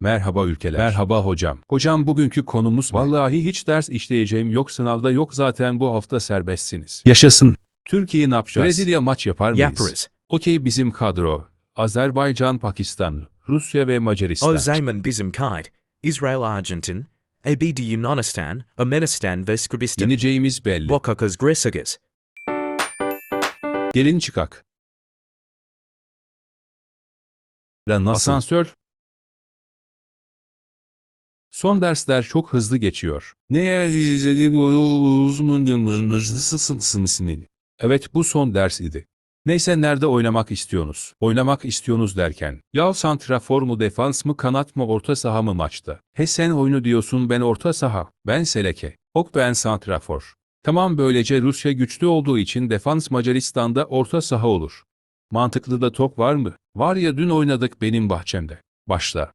Merhaba ülkeler. Merhaba hocam. Hocam bugünkü konumuz vallahi hiç ders işleyeceğim yok sınavda yok zaten bu hafta serbestsiniz. Yaşasın. Türkiye ne yapacağız? Brezilya maç yapar mıyız? Yaparız. Okey bizim kadro. Azerbaycan, Pakistan, Rusya ve Macaristan. O zaman bizim kayıt. İsrail Arjantin. ABD Yunanistan, Ermenistan ve Sırbistan. Yeneceğimiz belli. Vakakız Gresagas. Gelin çıkak. Lan? Asansör. Son dersler çok hızlı geçiyor. Evet bu son ders idi. Neyse nerede oynamak istiyorsunuz? Oynamak istiyorsunuz derken. Ya santrafor mu defans mı kanat mı orta saha mı maçta? He sen oyunu diyorsun ben orta saha. Ben seleke. Ok ben santrafor. Tamam böylece Rusya güçlü olduğu için defans Macaristan'da orta saha olur. Mantıklı da top var mı? Var ya dün oynadık benim bahçemde. Başla.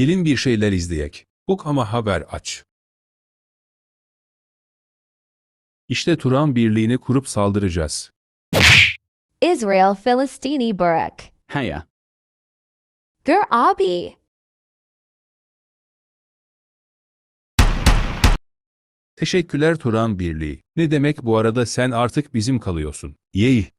Gelin bir şeyler izleyek. Ok ama haber aç. İşte Turan birliğini kurup saldıracağız. Israel Philistini Barak. Haya. Gur Abi. Teşekkürler Turan Birliği. Ne demek bu arada sen artık bizim kalıyorsun. Yey.